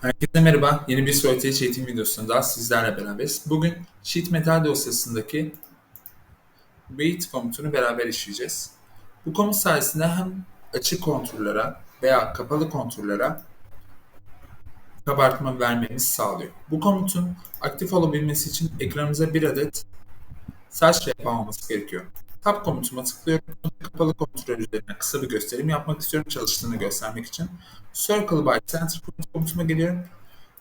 Herkese merhaba. Yeni bir Storytel eğitim videosunda sizlerle beraberiz. Bugün Sheet Metal dosyasındaki Beat komutunu beraber işleyeceğiz. Bu komut sayesinde hem açık konturlara veya kapalı konturlara kabartma vermemizi sağlıyor. Bu komutun aktif olabilmesi için ekranımıza bir adet saç olması gerekiyor. Tab komutuma tıklıyorum. Kapalı kontrol üzerine kısa bir gösterim yapmak istiyorum çalıştığını göstermek için. Circle by Center komutuma geliyorum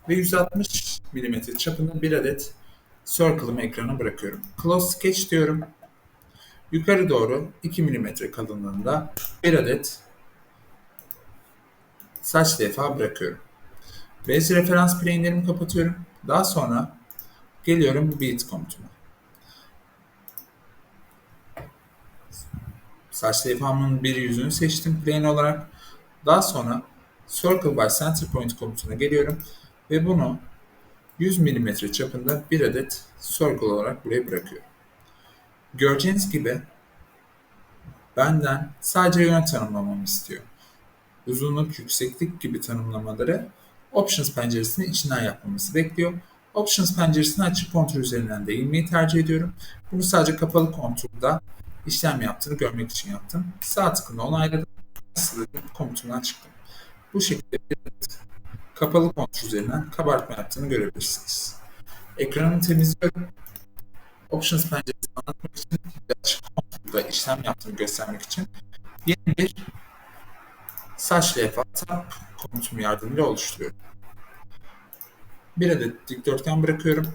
ve 160 mm çapında bir adet circle'ımı ekrana bırakıyorum. Close Sketch diyorum. Yukarı doğru 2 mm kalınlığında bir adet saç levha bırakıyorum. Base referans plane'lerimi kapatıyorum. Daha sonra geliyorum beat komutuma. Saç levhamın bir yüzünü seçtim plane olarak. Daha sonra Circle by Center Point komutuna geliyorum ve bunu 100 mm çapında bir adet circle olarak buraya bırakıyorum. Göreceğiniz gibi benden sadece yön tanımlamamı istiyor. Uzunluk, yükseklik gibi tanımlamaları Options penceresinin içinden yapmamızı bekliyor. Options penceresini açık kontrol üzerinden değinmeyi tercih ediyorum. Bunu sadece kapalı kontrolda işlem yaptığını görmek için yaptım. Sağ tıkla onayladım. Komutundan çıktım. Bu şekilde kapalı kontrol üzerinden kabartma yaptığını görebilirsiniz. Ekranımı temizliyorum. Options penceresini anlatmak için açık kontrolda işlem yaptığını göstermek için yeni bir saç levha tab komutum yardımıyla oluşturuyorum. Bir adet dikdörtgen bırakıyorum.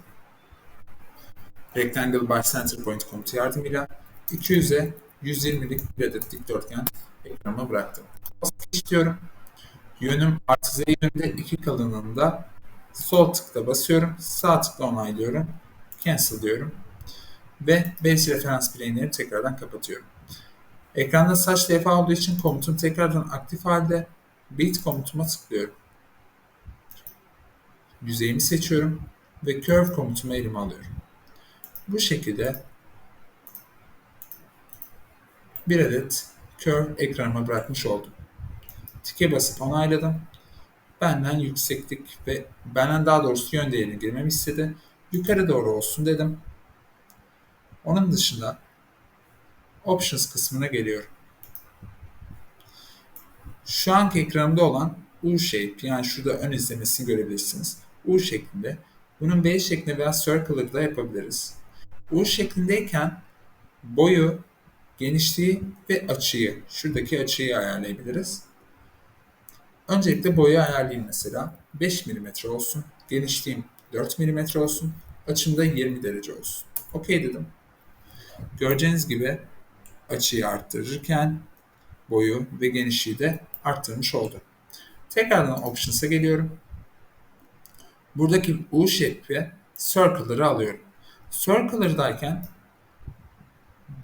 Rectangle by Center Point komutu yardımıyla 200'e 120'lik bir adet dikdörtgen ekranıma bıraktım. İstiyorum. Yönüm artı Z yönünde iki kalınlığında sol tıkla basıyorum. Sağ tıkla onaylıyorum. Cancel diyorum. Ve base referans plane'leri tekrardan kapatıyorum. Ekranda saç levha olduğu için komutum tekrardan aktif halde. Beat komutuma tıklıyorum. Yüzeyimi seçiyorum ve curve komutuma elime alıyorum. Bu şekilde bir adet curve ekranıma bırakmış oldum. Tike basıp onayladım. Benden yükseklik ve benden daha doğrusu yön değerini girmemi istedi. Yukarı doğru olsun dedim. Onun dışında Options kısmına geliyorum. Şu anki ekranımda olan U-shape yani şurada ön izlemesini görebilirsiniz. U şeklinde. Bunun B şeklinde veya circle'ı da yapabiliriz. U şeklindeyken boyu, genişliği ve açıyı, şuradaki açıyı ayarlayabiliriz. Öncelikle boyu ayarlayayım mesela. 5 mm olsun. Genişliğim 4 mm olsun. Açım da 20 derece olsun. OK dedim. Göreceğiniz gibi açıyı arttırırken boyu ve genişliği de arttırmış oldu. Tekrardan Options'a geliyorum. Buradaki U shape Circle'ları alıyorum. Circle'lardayken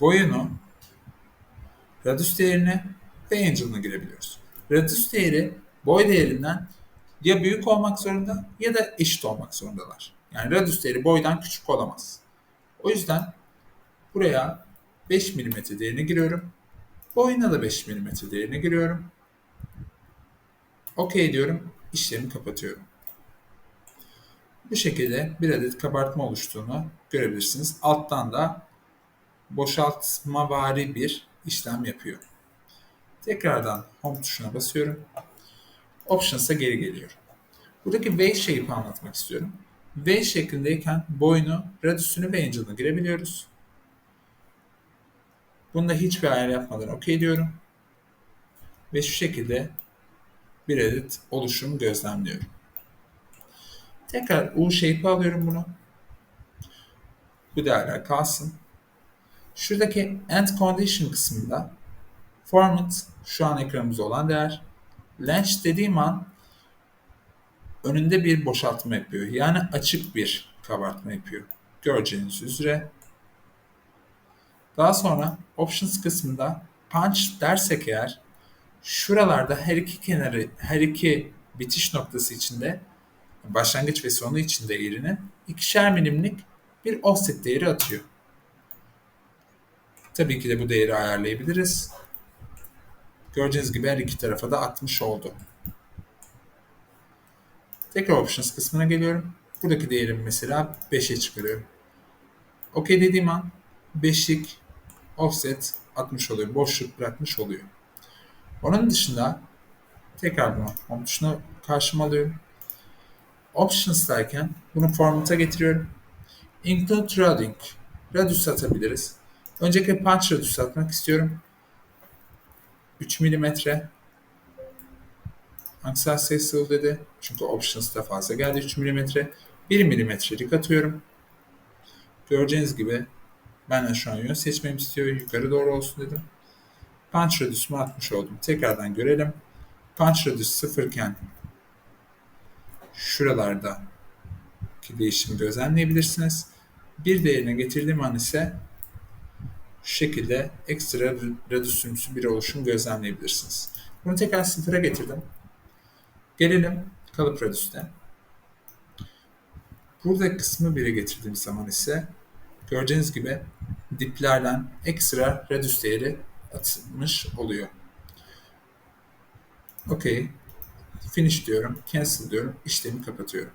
boyunu, radius değerini ve angel'ına girebiliyoruz. Radius değeri boy değerinden ya büyük olmak zorunda ya da eşit olmak zorundalar. Yani radius değeri boydan küçük olamaz. O yüzden buraya 5 mm değerini giriyorum. Boyuna da 5 mm değerini giriyorum. OK diyorum. İşlemi kapatıyorum. Bu şekilde bir adet kabartma oluştuğunu görebilirsiniz. Alttan da boşaltma vari bir işlem yapıyor. Tekrardan Home tuşuna basıyorum. Options'a geri geliyorum. Buradaki V shape'i anlatmak istiyorum. V şeklindeyken boyunu, radius'unu ve angel'ını girebiliyoruz. Bunda hiçbir ayar yapmadan OK diyorum. Ve şu şekilde bir adet oluşum gözlemliyorum. Tekrar U shape'i alıyorum bunu. Bu değerler kalsın. Şuradaki end condition kısmında format şu an ekranımızda olan değer. Length dediğim an önünde bir boşaltma yapıyor. Yani açık bir kabartma yapıyor. Göreceğiniz üzere. Daha sonra options kısmında punch dersek eğer şuralarda her iki kenarı, her iki bitiş noktası içinde başlangıç ve sonu içinde yerine ikişer milimlik bir offset değeri atıyor. Tabii ki de bu değeri ayarlayabiliriz. Gördüğünüz gibi her iki tarafa da atmış oldu. Tekrar options kısmına geliyorum. Buradaki değerimi mesela 5'e çıkarıyorum. OK dediğim an 5'lik offset atmış oluyor. Boşluk bırakmış oluyor. Onun dışında tekrar bunu home tuşuna karşıma alıyorum. Options derken bunu format'a getiriyorum. Include Routing. Radius atabiliriz. Öncelikle punch radius atmak istiyorum. 3 mm. Aksel sayısı dedi. Çünkü options'ta fazla geldi 3 mm. 1 mm'lik atıyorum. Göreceğiniz gibi benden şu an yön seçmemi istiyor. Yukarı doğru olsun dedim. Punch radius'umu atmış oldum. Tekrardan görelim. Punch radius 0 iken şuralarda ki değişimi gözlemleyebilirsiniz. Bir değerine getirdiğim an ise şu şekilde ekstra radiusümsü bir oluşum gözlemleyebilirsiniz. Bunu tekrar sıfıra getirdim. Gelelim kalıp radius'te. Burada kısmı 1'e getirdiğim zaman ise göreceğiniz gibi diplerden ekstra radius değeri atılmış oluyor. OK. Finish diyorum. Cancel diyorum. İşlemi kapatıyorum.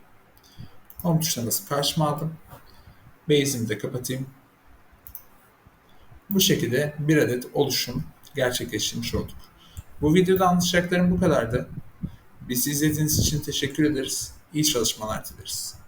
Home tuşuna basıp karşıma aldım. Base'imi de kapatayım. Bu şekilde bir adet oluşum gerçekleştirmiş olduk. Bu videoda anlatacaklarım bu kadardı. Bizi izlediğiniz için teşekkür ederiz. İyi çalışmalar dileriz.